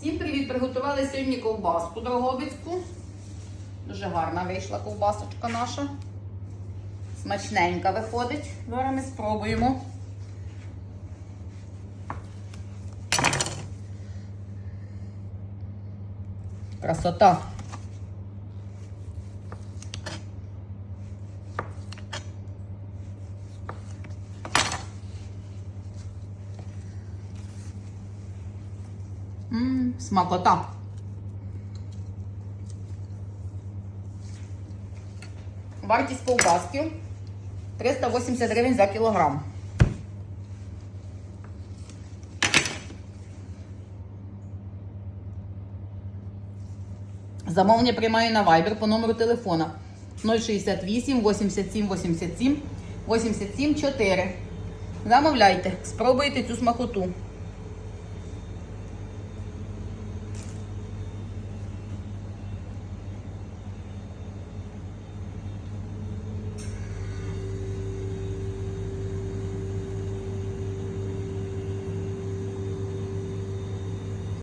Всім привіт! Приготували сьогодні ковбаску дрогобицьку. Дуже гарна вийшла ковбасочка наша. Смачненька виходить. Зараз ми спробуємо. Красота. Смакота. Вартість ковбаски 380 гривень за кілограм. Замовлення приймаю на Viber по номеру телефона 068 87 87 87 4. Замовляйте, спробуйте цю смакоту.